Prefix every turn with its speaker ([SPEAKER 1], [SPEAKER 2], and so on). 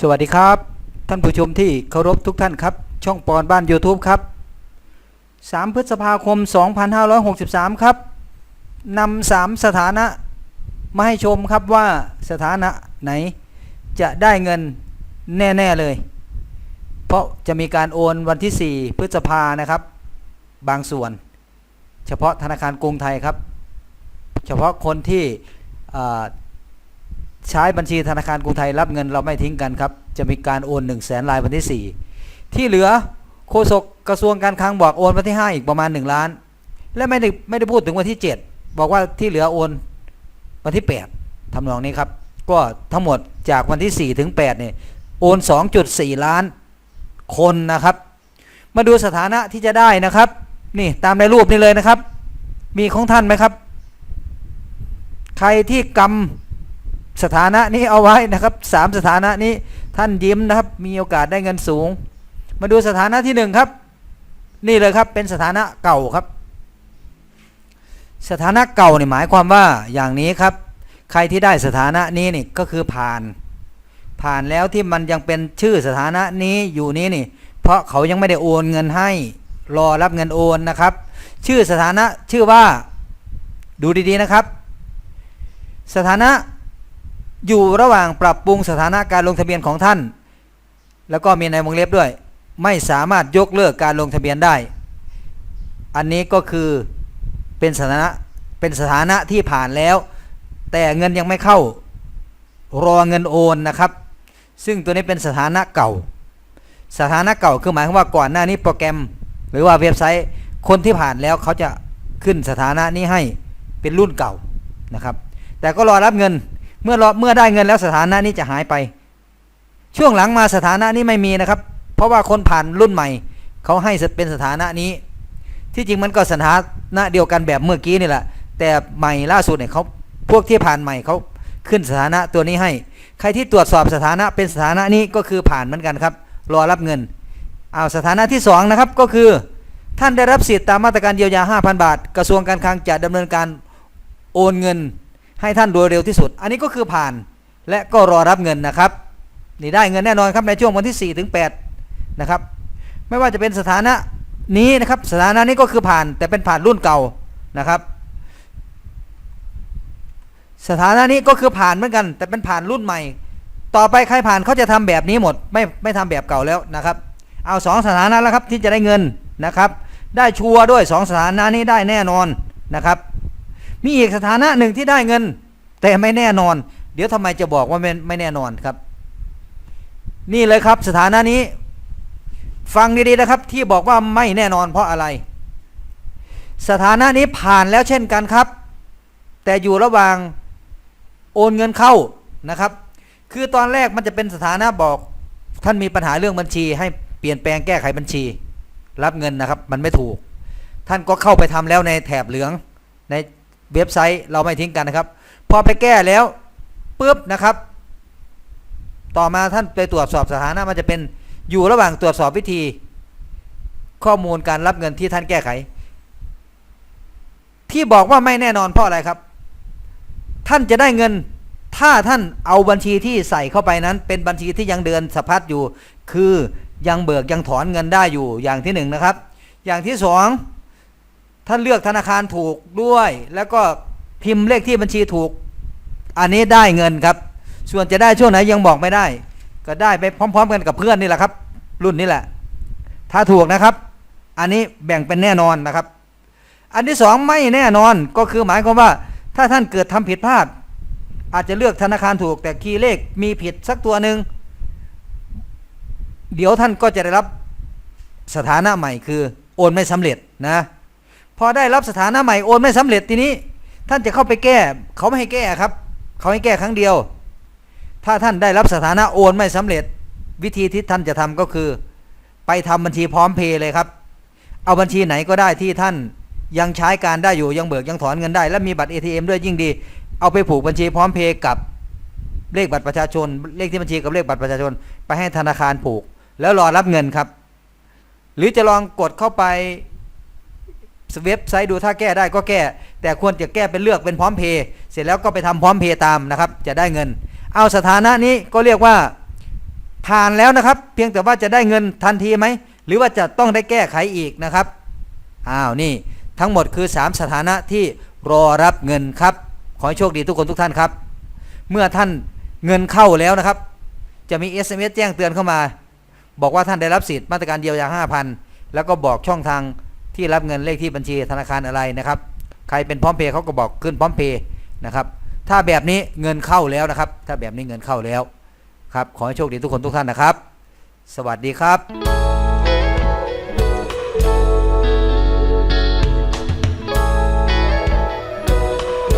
[SPEAKER 1] สวัสดีครับ ท่านผู้ชมที่เคารพทุกท่านครับ ช่องปอนบ้าน YouTube ครับ 3 พฤษภาคม 2563 ครับนำสามสถานะมาให้ชมครับว่าสถานะไหนจะได้เงินแน่ ๆ เลย เพราะจะมีการโอนวันที่ 4 พฤษภานะครับ บางส่วน เฉพาะธนาคารกรุงไทยครับ เฉพาะคนที่ ใช้บัญชีธนาคารกรุงไทยรับเงินเราไม่ทิ้งกันครับ จะมีการโอน1นึ่งแสนลายวันที่ 4 ที่เหลือโฆษกกระทรวงการคลังบอกโอนวันที่ 5 อีกประมาณ 1 ล้าน และไม่ได้ไม่ได้พูดถึงวันที่ 7 บอกว่าที่เหลือโอนวันที่ 8ทำนองนี้ครับ ก็ทั้งหมดจากวันที่ 4 ถึง8เนี่ยโอน 2.4 ล้านคนนะครับ มาดูสถานะที่จะได้นะครับ นี่ตามในรูปนี้เลยนะครับ มีของท่านไหมครับ ใครที่กำ สถานะนี้เอาไว้นะครับสามสถานะนี้ท่านยิ้มนะครับมีโอกาสได้เงินสูง มาดูสถานะที่หนึ่งครับ นี่เลยครับเป็นสถานะเก่าครับ สถานะเก่าเนี่ยหมายความว่าอย่างนี้ครับ ใครที่ได้สถานะนี้นี่ก็คือผ่าน ผ่านแล้วที่มันยังเป็นชื่อสถานะนี้อยู่นี้นี่ เพราะเขายังไม่ได้โอนเงินให้ รอรับเงินโอนนะครับ ชื่อสถานะชื่อว่าดูดีๆนะครับ สถานะ อยู่ระหว่างปรับปรุงสถานะการลงทะเบียนของท่าน แล้วก็มีในวงเล็บด้วย ไม่สามารถยกเลิกการลงทะเบียนได้ อันนี้ก็คือเป็นสถานะเป็นสถานะที่ผ่านแล้ว แต่เงินยังไม่เข้ารอเงินโอนนะครับ ซึ่งตัวนี้เป็นสถานะเก่า สถานะเก่าคือหมายความว่าก่อนหน้านี้โปรแกรม หรือว่าเว็บไซต์คนที่ผ่านแล้วเขาจะขึ้นสถานะนี้ให้เป็นรุ่นเก่านะครับ แต่ก็รอรับเงิน เมื่อรอเมื่อได้เงินแล้วสถานะนี้จะหายไป ช่วงหลังมาสถานะนี้ไม่มีนะครับ เพราะว่าคนผ่านรุ่นใหม่ เขาให้เป็นสถานะนี้ ที่จริงมันก็สถานะเดียวกันแบบเมื่อกี้นี่แหละ แต่ใหม่ล่าสุดเนี่ยเขาพวกที่ผ่านใหม่เขาขึ้นสถานะตัวนี้ให้ ใครที่ตรวจสอบสถานะเป็นสถานะนี้ก็คือผ่านเหมือนกันครับ รอรับเงินเอาสถานะที่สองนะครับก็คือ ท่านได้รับสิทธิ์ตามมาตรการเยียวยา 5,000 บาท กระทรวงการคลังจะดำเนินการโอนเงิน ให้ท่านโดยเร็วที่สุด อันนี้ก็คือผ่านและก็รอรับเงินนะครับ นี่ได้เงินแน่นอนครับในช่วงวันที่4ถึง8นะครับ ไม่ว่าจะเป็นสถานะนี้นะครับ สถานะนี้ก็คือผ่าน แต่เป็นผ่านรุ่นเก่านะครับ สถานะนี้ก็คือผ่านเหมือนกัน แต่เป็นผ่านรุ่นใหม่ ต่อไปใครผ่านเขาจะทำแบบนี้หมด ไม่ไม่ทำแบบเก่าแล้วนะครับ เอาสองสถานะแล้วครับที่จะได้เงินนะครับ ได้ชัวร์ด้วยสองสถานะนี้ได้แน่นอนนะครับ มีอีกสถานะหนึ่งที่ได้เงิน แต่ไม่แน่นอน เดี๋ยวทำไมจะบอกว่าไม่ไม่แน่นอนครับ นี่เลยครับสถานะนี้ ฟังดีๆนะครับ ที่บอกว่าไม่แน่นอนเพราะอะไร สถานะนี้ผ่านแล้วเช่นกันครับ แต่อยู่ระหว่างโอนเงินเข้านะครับ คือตอนแรกมันจะเป็นสถานะบอก ท่านมีปัญหาเรื่องบัญชี ให้เปลี่ยนแปลงแก้ไขบัญชี รับเงินนะครับ มันไม่ถูก ท่านก็เข้าไปทำแล้วในแถบเหลืองใน เว็บไซต์เราไม่ทิ้งกันนะครับ พอไปแก้แล้วปุ๊บนะครับ ต่อมาท่านไปตรวจสอบสถานะมันจะเป็นอยู่ระหว่างตรวจสอบวิธี ข้อมูลการรับเงินที่ท่านแก้ไข ที่บอกว่าไม่แน่นอนเพราะอะไรครับ ท่านจะได้เงินถ้าท่านเอาบัญชีที่ใส่เข้าไปนั้น เป็นบัญชีที่ยังเดือนสะพัดอยู่ คือยังเบิกยังถอนเงินได้อยู่อย่างที่หนึ่งนะครับ อย่างที่สอง ท่านเลือกธนาคารถูกด้วย แล้วก็พิมพ์เลขที่บัญชีถูก อันนี้ได้เงินครับ ส่วนจะได้ช่วงไหนยังบอกไม่ได้ ก็ได้ไปพร้อม ๆ กันกับเพื่อนนี่แหละครับ รุ่นนี้แหละ ถ้าถูกนะครับ อันนี้แบ่งเป็นแน่นอนนะครับ อันที่สองไม่แน่นอนก็คือหมายความว่า ถ้าท่านเกิดทำผิดพลาด อาจจะเลือกธนาคารถูก แต่คีย์เลขมีผิดสักตัวหนึ่งเดี๋ยวท่านก็จะได้รับสถานะใหม่คือโอนไม่สำเร็จนะ พอได้รับสถานะใหม่โอนไม่สำเร็จทีนี้ ท่านจะเข้าไปแก้ เขาไม่ให้แก้ครับ เขาให้แก้ครั้งเดียว ถ้าท่านได้รับสถานะโอนไม่สำเร็จ วิธีที่ท่านจะทำก็คือ ไปทำบัญชีพร้อมเพย์เลยครับ เอาบัญชีไหนก็ได้ที่ท่านยังใช้การได้อยู่ยังเบิกยังถอนเงินได้ และมีบัตร ATM ด้วยยิ่งดี เอาไปผูกบัญชีพร้อมเพย์กับเลขบัตรประชาชน เลขที่บัญชีกับเลขบัตรประชาชน ไปให้ธนาคารผูก แล้วรอรับเงินครับ หรือจะลองกดเข้าไป เว็บไซต์ดูถ้าแก้ได้ก็แก้ แต่ควรจะแก้เป็นเลือกเป็นพร้อมเพย์เสร็จแล้วก็ไปทำพร้อมเพย์ตามนะครับ จะได้เงิน เอาสถานะนี้ก็เรียกว่าผ่านแล้วนะครับ เพียงแต่ว่าจะได้เงินทันทีไหมหรือว่าจะต้องได้แก้ไขอีกนะครับอ้าวนี่ทั้งหมดคือ 3 สถานะที่รอรับเงินครับ ขอให้โชคดีทุกคนทุกท่านครับ เมื่อท่านเงินเข้าแล้วนะครับ จะมี SMS แจ้งเตือนเข้ามา บอกว่าท่านได้รับสิทธิ์มาตรการเยียวยา5,000 แล้วก็บอกช่องทาง ที่รับเงินเลขที่บัญชีธนาคารอะไรนะครับ ใครเป็นพร้อมเพย์เขาก็บอกขึ้นพร้อมเพย์นะครับถ้าแบบนี้เงินเข้าแล้วนะครับ ถ้าแบบนี้เงินเข้าแล้วครับ ขอให้โชคดีทุกคนทุกท่านนะครับ สวัสดีครับ